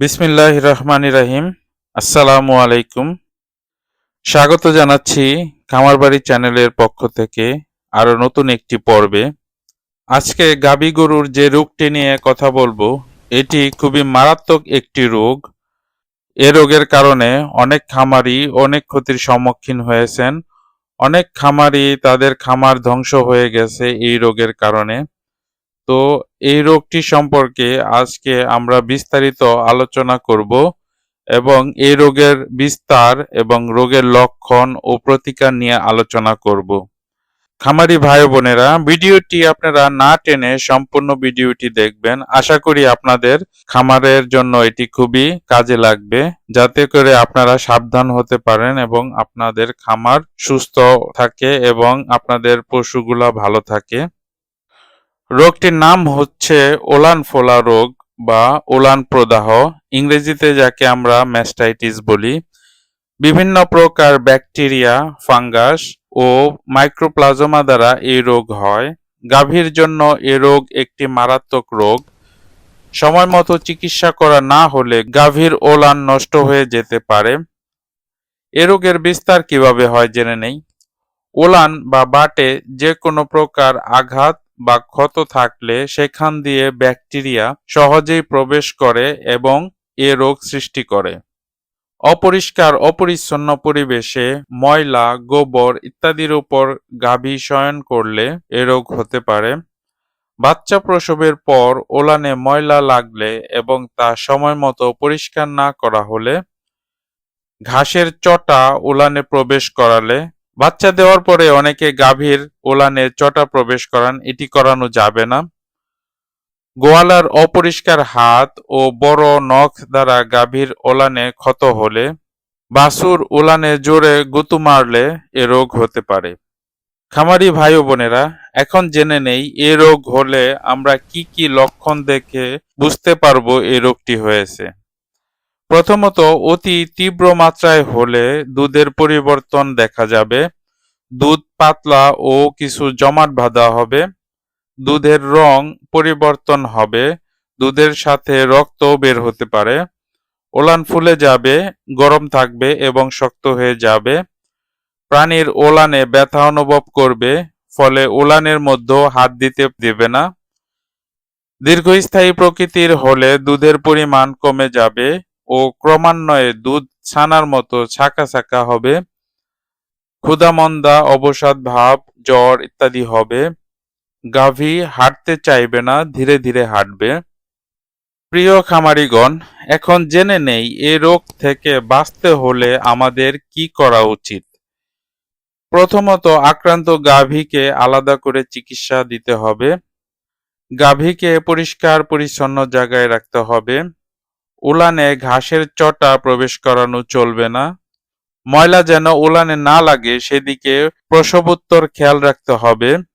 বিসমিল্লাহ রহমান রাহিম। আসসালামু আলাইকুম। স্বাগত জানাচ্ছি খামারবাড়ি চ্যানেলের পক্ষ থেকে আরও নতুন একটি পর্বে। আজকে গাবি গরুর যে রোগটি নিয়ে কথা বলব, এটি খুবই মারাত্মক একটি রোগ। এ রোগের কারণে অনেক খামারি অনেক ক্ষতির সম্মুখীন হয়েছেন। অনেক খামারই তাদের খামার ধ্বংস হয়ে গেছে এই রোগের কারণে। তো এই রোগটি সম্পর্কে আজকে আমরা বিস্তারিত আলোচনা করব এবং এই রোগের বিস্তার এবং রোগের লক্ষণ ও প্রতিকার নিয়ে আলোচনা করব। খামারি ভাই বোনেরা, ভিডিওটি আপনারা না টেনে সম্পূর্ণ ভিডিওটি দেখবেন। আশা করি আপনাদের খামারের জন্য এটি খুবই কাজে লাগবে, যাতে করে আপনারা সাবধান হতে পারেন এবং আপনাদের খামার সুস্থ থাকে এবং আপনাদের পশুগুলা ভালো থাকে। রোগটির নাম হচ্ছে ওলান ফোলা রোগ বা ওলান প্রদাহ ইংরেজিতে যাকে আমরা ম্যাস্টাইটিস বলি। বিভিন্ন প্রকার ব্যাকটেরিয়া, ফাঙ্গাস ও মাইক্রোপ্লাজমা দ্বারা এই রোগ হয়। গাভীর জন্য এ রোগ একটি মারাত্মক রোগ। সময় মতো চিকিৎসা করা না হলে গাভীর ওলান নষ্ট হয়ে যেতে পারে। এ রোগের বিস্তার কীভাবে হয় জেনে নেই। ওলান বা বাটে যে কোনো প্রকার আঘাত বা ক্ষত থাকলে সেখান দিয়ে ব্যাকটেরিয়া সহজেই প্রবেশ করে এবং এ রোগ সৃষ্টি করে। অপরিষ্কার, অপরিচ্ছন্ন পরিবেশে ময়লা, গোবর ইত্যাদির উপর গাভী শয়ন করলে এ রোগ হতে পারে। বাচ্চা প্রসবের পর ওলানে ময়লা লাগলে এবং তা সময় মতো পরিষ্কার না করা হলে ঘাসের চটা ওলানে প্রবেশ করালে বাচ্চা দেওয়ার পরে অনেকে গাভীর ওলানে চটা প্রবেশ করান, এটি করানো যাবে না। গোয়ালার অপরিষ্কার হাত ও বড় নখ দ্বারা গাভীর ওলানে ক্ষত হলে, বাসুর ওলানে জোরে গুতু মারলে এ রোগ হতে পারে। খামারি ভাই বোনেরা, এখন জেনে নেই এ রোগ হলে আমরা কি কি লক্ষণ দেখে বুঝতে পারব এই রোগটি হয়েছে। প্রথমত, অতি তীব্র মাত্রায় হলে দুধের পরিবর্তন দেখা যাবে, দুধ পাতলা ও কিছু জমাট বাঁধা হবে, দুধের রং পরিবর্তন হবে, দুধের সাথে রক্ত বের হতে পারে। ওলান ফুলে যাবে, গরম থাকবে এবং শক্ত হয়ে যাবে। প্রাণীর ওলানে ব্যথা অনুভব করবে, ফলে ওলানের মধ্যে হাত দিতে দেবে না। দীর্ঘস্থায়ী প্রকৃতির হলে দুধের পরিমাণ কমে যাবে ও ক্রমান্বয়ে দুধ ছানার মতো ছাকা ছাকা হবে। ক্ষুধামন্দা, অবসাদ ভাব, জ্বর ইত্যাদি হবে। গাভী হাঁটতে চাইবে না, ধীরে ধীরে হাঁটবে। প্রিয় খামারিগণ, এখন জেনে নেই, এ রোগ থেকে বাঁচতে হলে আমাদের কি করা উচিত? প্রথমত, আক্রান্ত গাভীকে আলাদা করে চিকিৎসা দিতে হবে। গাভীকে পরিষ্কার পরিচ্ছন্ন জায়গায় রাখতে হবে। উলানে ঘাসের চটা প্রবেশ করানো চলবে না। ময়লা যেন উলানে না লাগে, সেদিকে প্রসবোত্তর খেয়াল রাখতে হবে।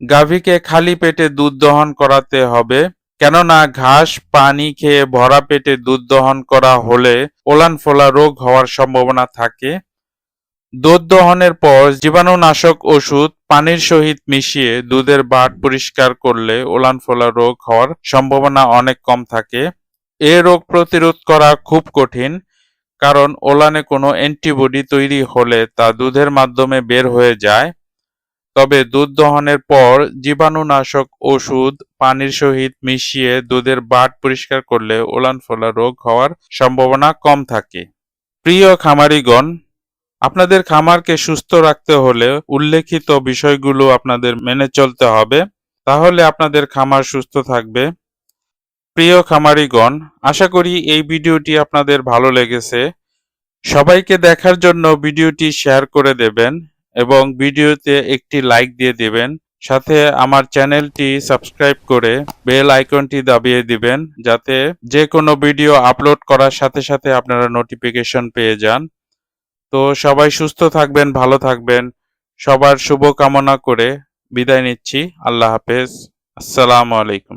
গাভীকে খালি পেটে দুধ দহন করাতে হবে, কেননা ঘাস, পানি খেয়ে ভরা পেটে দুধ দহন করা হলে ওলান ফোলা রোগ হওয়ার সম্ভাবনা থাকে। দুধ দহনের পর জীবাণুনাশক ওষুধ পানির সহিত মিশিয়ে দুধের বাট পরিষ্কার করলে ওলান ফোলা রোগ হওয়ার সম্ভাবনা অনেক কম থাকে। এ রোগ প্রতিরোধ করা খুব কঠিন, কারণ ওলানে কোনো অ্যান্টিবডি তৈরি হলে তা দুধের মাধ্যমে বের হয়ে যায়। তবে দুধ দহনের পর জীবাণুনাশক ওষুধ পানির সহিত মিশিয়ে দুধের বাট পরিষ্কার করলে ওলান ফোলা রোগ হওয়ার সম্ভাবনা কম থাকে। প্রিয় খামারিগণ, আপনাদের খামারকে সুস্থ রাখতে হলে উল্লেখিত বিষয়গুলো আপনাদের মেনে চলতে হবে, তাহলে আপনাদের খামার সুস্থ থাকবে। প্রিয় খামারিগণ, আশা করি এই ভিডিওটি আপনাদের ভালো লেগেছে। সবাইকে দেখার জন্য ভিডিওটি শেয়ার করে দেবেন। এবং ভিডিওতে একটি লাইক দিয়ে দিবেন। সাথে আমার চ্যানেলটি সাবস্ক্রাইব করে বেল আইকনটি দাবিয়ে দিবেন, যাতে যে কোনো ভিডিও আপলোড করার সাথে সাথে আপনারা নোটিফিকেশন পেয়ে যান। তো সবাই সুস্থ থাকবেন, ভালো থাকবেন। সবার শুভ কামনা করে বিদায় নিচ্ছি। আল্লাহ হাফেজ। আসসালামু আলাইকুম।